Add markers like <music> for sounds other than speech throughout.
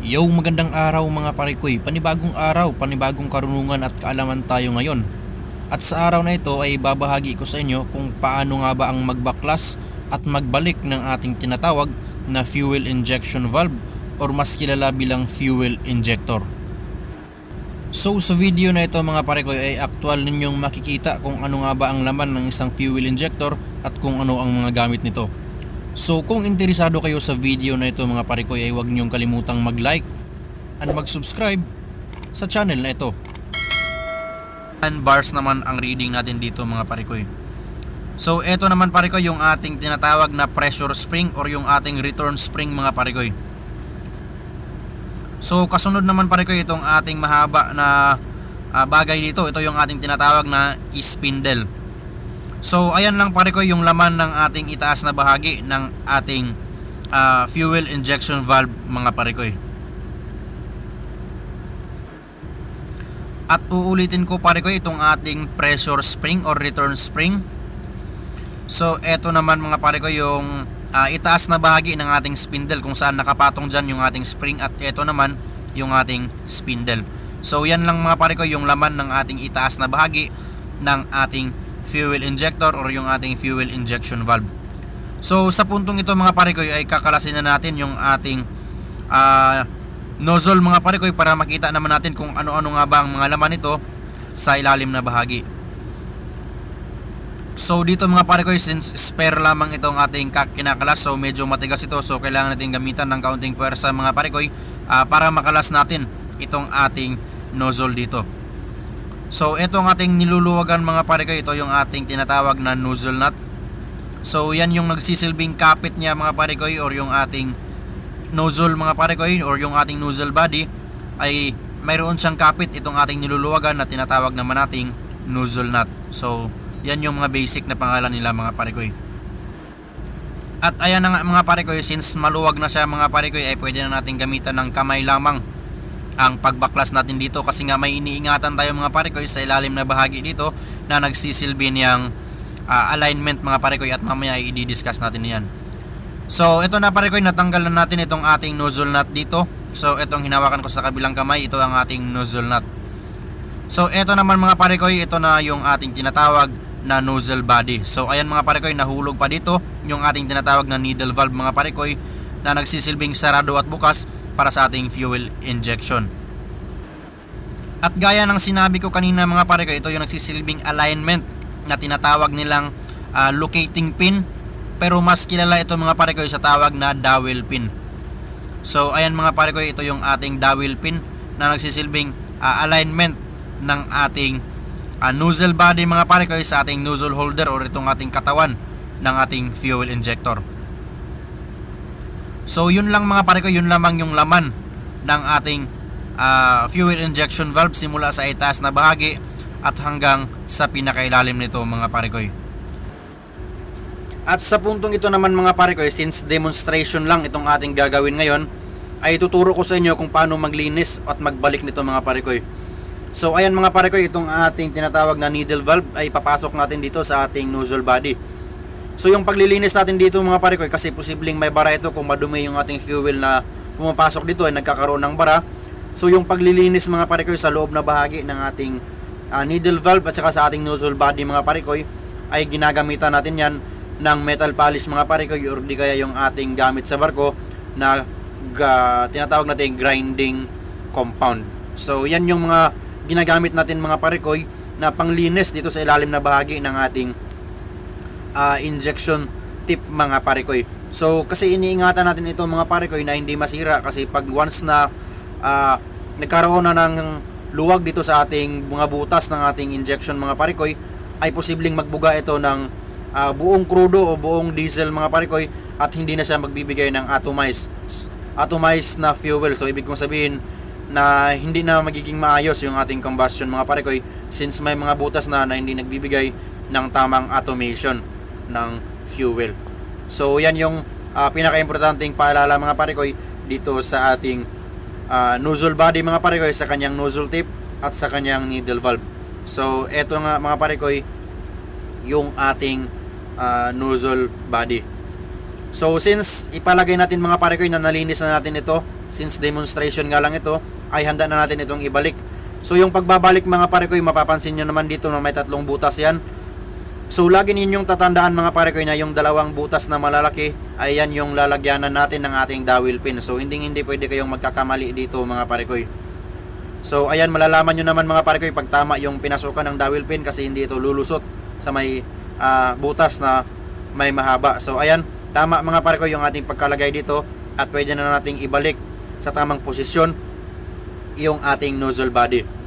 Yo, magandang araw mga parikoy. Panibagong araw, panibagong karunungan at kaalaman tayo ngayon. At sa araw na ito ay babahagi ko sa inyo kung paano nga ba ang magbaklas at magbalik ng ating tinatawag na fuel injection valve or mas kilala bilang fuel injector. So sa video na ito mga parikoy ay aktual ninyong makikita kung ano nga ba ang laman ng isang fuel injector at kung ano ang mga gamit nito. So kung interesado kayo sa video na ito mga parikoy ay huwag niyong kalimutang mag-like and mag-subscribe sa channel na ito. And bars naman ang reading natin dito mga parikoy. So ito naman parikoy yung ating tinatawag na pressure spring or yung ating return spring mga parikoy. So kasunod naman parikoy itong ating mahaba na ah, bagay dito. Ito yung ating tinatawag na spindle. So ayan lang pare ko yung laman ng ating itaas na bahagi ng ating ah, fuel injection valve mga pare ko. At uulitin ko pare ko itong ating pressure spring or return spring. So eto naman mga pare ko yung ah, itaas na bahagi ng ating spindle kung saan nakapatong dyan yung ating spring at eto naman yung ating spindle. So yan lang mga pare ko yung laman ng ating itaas na bahagi ng ating fuel injector or yung ating fuel injection valve. So sa puntong ito mga pare ko ay kakalasin na natin yung ating ah, nozzle mga pare ko para makita naman natin kung ano-ano nga ba ang mga laman nito sa ilalim na bahagi. So dito mga pare ko since spare lamang itong ating kinakalas so medyo matigas ito so kailangan natin gamitan ng kaunting puwersa mga pare ko ah, para makalas natin itong ating nozzle dito. So ito ang ating niluluwagan mga pare ko, ito yung ating tinatawag na nozzle nut. So yan yung nagsisilbing kapit niya mga pare ko or yung ating nozzle mga pare ko or yung ating nozzle body ay mayroon siyang kapit itong ating niluluwagan na tinatawag naman nating nozzle nut. So yan yung mga basic na pangalan nila mga pare ko. At ayan na nga mga pare ko, since maluwag na siya mga pare ko ay pwede na natin gamitan ng kamay lamang ang pagbaklas natin dito kasi nga may iniingatan tayo mga pare ko sa ilalim na bahagi dito na nagsisilbi niyang ah, alignment mga pare ko at mamaya ay i-discuss natin yan. So ito na pare ko natanggal na natin itong ating nozzle nut dito. So itong hinawakan ko sa kabilang kamay ito ang ating nozzle nut. So ito naman mga pare ko ito na yung ating tinatawag na nozzle body. So ayan mga pare ko nahulog pa dito yung ating tinatawag na needle valve mga pare ko na nagsisilbing sarado at bukas para sa ating fuel injection. At gaya ng sinabi ko kanina mga pare ko, ito yung nagsisilbing alignment na tinatawag nilang ah, locating pin. Pero mas kilala ito mga pare ko sa tawag na dowel pin. So ayan mga pare ko, ito yung ating dowel pin na nagsisilbing ah, alignment ng ating ah, nozzle body mga pare ko sa ating nozzle holder or itong ating katawan ng ating fuel injector. So yun lang mga pare ko, yun lamang yung laman ng ating ah, fuel injection valve simula sa itaas na bahagi at hanggang sa pinakailalim nito mga pare ko. At sa puntong ito naman mga pare ko, since demonstration lang itong ating gagawin ngayon, ay tuturo ko sa inyo kung paano maglinis at magbalik nito mga pare ko. So ayan mga pare ko, itong ating tinatawag na needle valve ay papasok natin dito sa ating nozzle body. So yung paglilinis natin dito mga pare ko kasi posibleng may bara ito kung madumi yung ating fuel na pumapasok dito ay nagkakaroon ng bara. So yung paglilinis mga pare ko sa loob na bahagi ng ating ah, needle valve at saka sa ating nozzle body mga pare ko ay ginagamitan natin yan ng metal polish mga pare ko or di kaya yung ating gamit sa barko na ga, tinatawag natin grinding compound. So yan yung mga ginagamit natin mga pare ko na panglinis dito sa ilalim na bahagi ng ating ah, injection tip mga parikoy. So kasi iniingatan natin ito mga parikoy na hindi masira kasi pag once na ah, nagkaroon na ng luwag dito sa ating mga butas ng ating injection mga parikoy ay posibleng magbuga ito ng ah, buong crudo o buong diesel mga parikoy at hindi na siya magbibigay ng atomized atomized na fuel. So ibig kong sabihin na hindi na magiging maayos yung ating combustion mga parikoy since may mga butas na na hindi nagbibigay ng tamang automation ng fuel. So yan yung ah, pinaka-importanting paalala mga parikoy dito sa ating ah, nozzle body mga parikoy sa kanyang nozzle tip at sa kanyang needle valve. So eto nga mga parikoy yung ating ah, nozzle body. So since ipalagay natin mga pare ko na nalinis na natin ito, since demonstration nga lang ito, ay handa na natin itong ibalik. So yung pagbabalik mga pare ko, mapapansin nyo naman dito na may tatlong butas yan. So lagi ninyong tatandaan mga pare ko na yung dalawang butas na malalaki ay yan yung lalagyanan natin ng ating dowel pin. So hindi hindi pwede kayong magkakamali dito mga pare ko. So ayan malalaman nyo naman mga pare ko pag tama yung pinasukan ng dowel pin kasi hindi ito lulusot sa may ah, butas na may mahaba. So ayan, tama mga pare ko yung ating pagkalagay dito at pwede na nating ibalik sa tamang posisyon yung ating nozzle body.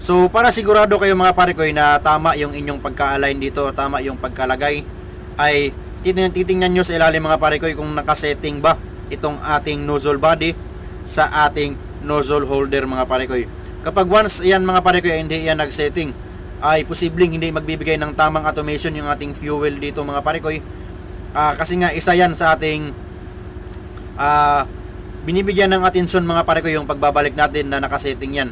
So para sigurado kayo mga pare ko na tama yung inyong pagka-align dito, tama yung pagkalagay ay titingnan, titingnan nyo sa ilalim mga pare ko kung nakasetting ba itong ating nozzle body sa ating nozzle holder mga pare ko. Kapag once yan mga pare ko hindi yan nag-setting ay posibleng hindi magbibigay ng tamang automation yung ating fuel dito mga pare ko. Ah, kasi nga isa yan sa ating ah binibigyan ng atensyon mga pare ko yung pagbabalik natin na nakasetting yan.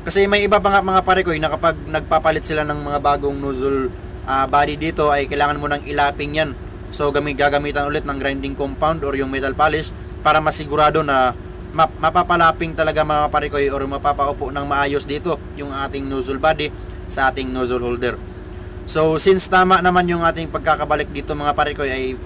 Kasi may iba pa nga mga pare ko na kapag nagpapalit sila ng mga bagong nozzle ah, body dito ay kailangan mo nang ilaping yan. So gamit gagamitan ulit ng grinding compound or yung metal polish para masigurado na map, mapapalaping talaga mga pare ko or mapapaupo ng maayos dito yung ating nozzle body sa ating nozzle holder. So since tama naman yung ating pagkakabalik dito mga pare ko ay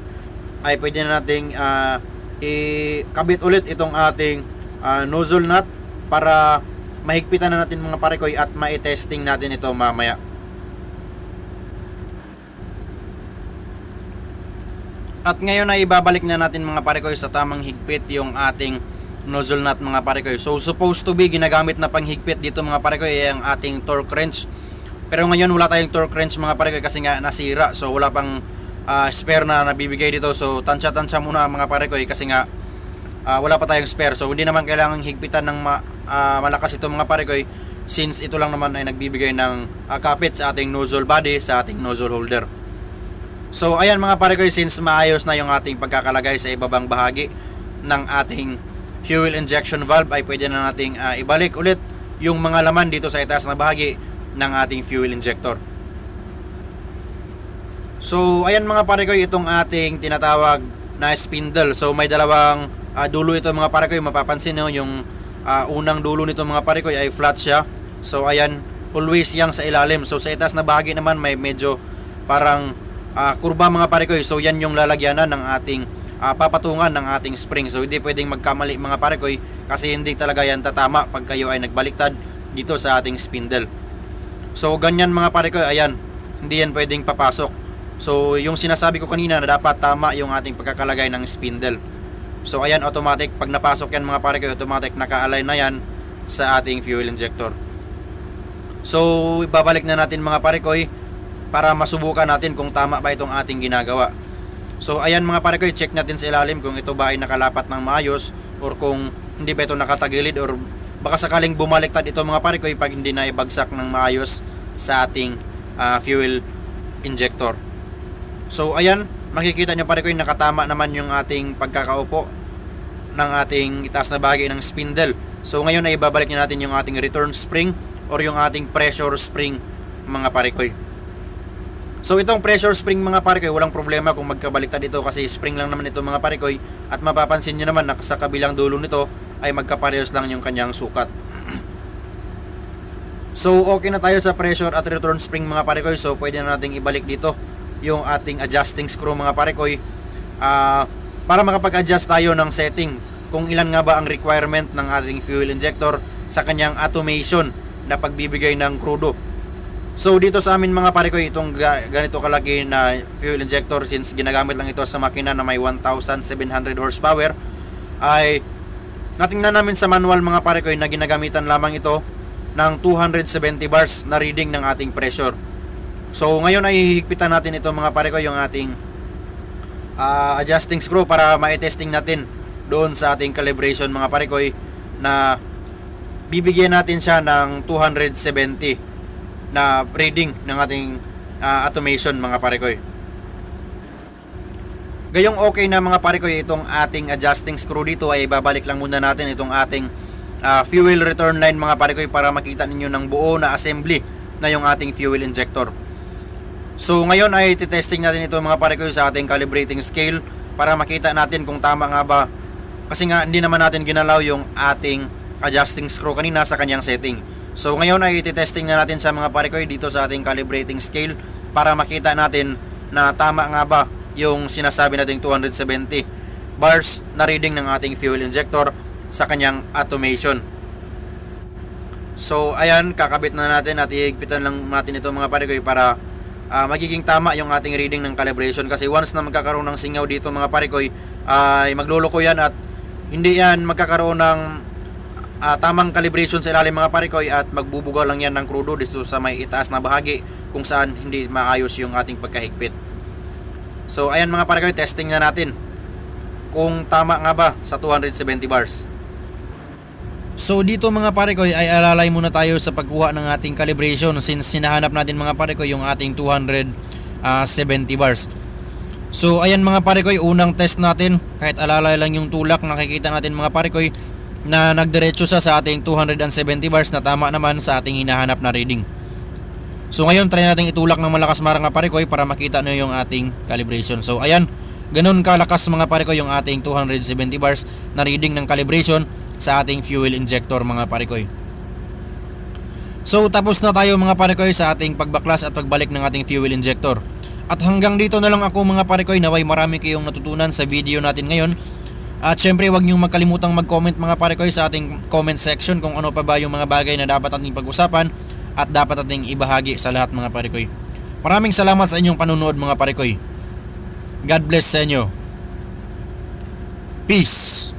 ay pwede na nating ah, ikabit ulit itong ating ah, nozzle nut para mahigpitan na natin mga pare ko at mai-testing natin ito mamaya. At ngayon ay ibabalik na natin mga pare ko sa tamang higpit yung ating nozzle nut mga pare ko. So supposed to be ginagamit na panghigpit dito mga pare ko ay ang ating torque wrench. Pero ngayon wala tayong torque wrench mga pare ko kasi nga nasira. So wala pang ah, spare na nabibigay dito. So tansya-tansya muna mga pare ko kasi nga ah, wala pa tayong spare. So hindi naman kailangan higpitan ng ma- ah, malakas ito mga pare ko since ito lang naman ay nagbibigay ng ah, kapit sa ating nozzle body sa ating nozzle holder. So ayan mga pare ko since maayos na yung ating pagkakalagay sa ibabang bahagi ng ating fuel injection valve ay pwede na nating ah, ibalik ulit yung mga laman dito sa itaas na bahagi ng ating fuel injector. So ayan mga pare ko itong ating tinatawag na spindle. So may dalawang ah, dulo ito mga pare ko mapapansin nyo yung ah, unang dulo nito mga pare ay flat siya. So ayan always yang sa ilalim. So sa itaas na bahagi naman may medyo parang ah, kurba mga pare. So yan yung lalagyanan ng ating ah, papatungan ng ating spring. So hindi pwedeng magkamali mga pare ko kasi hindi talaga yan tatama pag kayo ay nagbaliktad dito sa ating spindle. So ganyan mga pare ayan, hindi yan pwedeng papasok. So yung sinasabi ko kanina na dapat tama yung ating pagkakalagay ng spindle. So ayan automatic pag napasok yan mga pare ko, automatic naka-align na yan sa ating fuel injector. So ibabalik na natin mga pare ko para masubukan natin kung tama ba itong ating ginagawa. So ayan mga pare ko, check natin sa ilalim kung ito ba ay nakalapat ng maayos or kung hindi ba ito nakatagilid or baka sakaling bumaliktad ito mga pare ko pag hindi na ibagsak ng maayos sa ating ah, fuel injector. So ayan, makikita nyo pare ko nakatama naman yung ating pagkakaupo ng ating itaas na bahagi ng spindle. So ngayon ay ibabalik na natin yung ating return spring or yung ating pressure spring mga pare ko. So itong pressure spring mga pare ko, walang problema kung magkabaliktad ito kasi spring lang naman ito mga pare ko at mapapansin nyo naman na sa kabilang dulo nito ay magkaparehas lang yung kanyang sukat. <clears throat> So okay na tayo sa pressure at return spring mga pare ko. So pwede na nating ibalik dito yung ating adjusting screw mga pare ko. Ah, para makapag-adjust tayo ng setting kung ilan nga ba ang requirement ng ating fuel injector sa kanyang automation na pagbibigay ng crudo. So dito sa amin mga pare ko itong ga- ganito kalaki na fuel injector since ginagamit lang ito sa makina na may 1700 horsepower ay natingnan namin sa manual mga pare ko na ginagamitan lamang ito ng 270 bars na reading ng ating pressure. So ngayon ay hihigpitan natin ito mga pare ko yung ating ah, adjusting screw para ma-testing natin doon sa ating calibration mga pare ko na bibigyan natin siya ng 270 na reading ng ating ah, automation mga pare ko. Gayong okay na mga pare ko itong ating adjusting screw dito ay babalik lang muna natin itong ating ah, fuel return line mga pare ko para makita ninyo ng buo na assembly na yung ating fuel injector. So ngayon ay titesting natin ito mga pare ko sa ating calibrating scale para makita natin kung tama nga ba. Kasi nga hindi naman natin ginalaw yung ating adjusting screw kanina sa kanyang setting. So ngayon ay titesting na natin sa mga pare ko dito sa ating calibrating scale para makita natin na tama nga ba yung sinasabi nating 270 bars na reading ng ating fuel injector sa kanyang automation. So ayan, kakabit na natin at ihigpitan lang natin ito mga pare ko para ah, magiging tama yung ating reading ng calibration kasi once na magkakaroon ng singaw dito mga pare ko ay magluloko yan at hindi yan magkakaroon ng ah, tamang calibration sa ilalim mga pare ko at magbubuga lang yan ng crudo dito sa may itaas na bahagi kung saan hindi maayos yung ating pagkahigpit. So ayan mga pare ko, testing na natin kung tama nga ba sa 270 bars. So dito mga pare ko ay alalay muna tayo sa pagkuha ng ating calibration since hinahanap natin mga pare ko yung ating 270 bars. So ayan mga pare ko, unang test natin kahit alalay lang yung tulak nakikita natin mga pare ko na nagdiretso sa sa ating 270 bars na tama naman sa ating hinahanap na reading. So ngayon try natin itulak ng malakas mga pare ko para makita nyo yung ating calibration. So ayan, ganun kalakas mga pare ko yung ating 270 bars na reading ng calibration sa ating fuel injector mga pare ko. So tapos na tayo mga pare ko sa ating pagbaklas at pagbalik ng ating fuel injector. At hanggang dito na lang ako mga pare ko naway marami kayong natutunan sa video natin ngayon. At syempre wag niyong magkalimutang mag-comment mga pare ko sa ating comment section kung ano pa ba yung mga bagay na dapat ating pag-usapan at dapat ating ibahagi sa lahat mga pare ko. Maraming salamat sa inyong panunood mga pare ko. God bless sa inyo. Peace.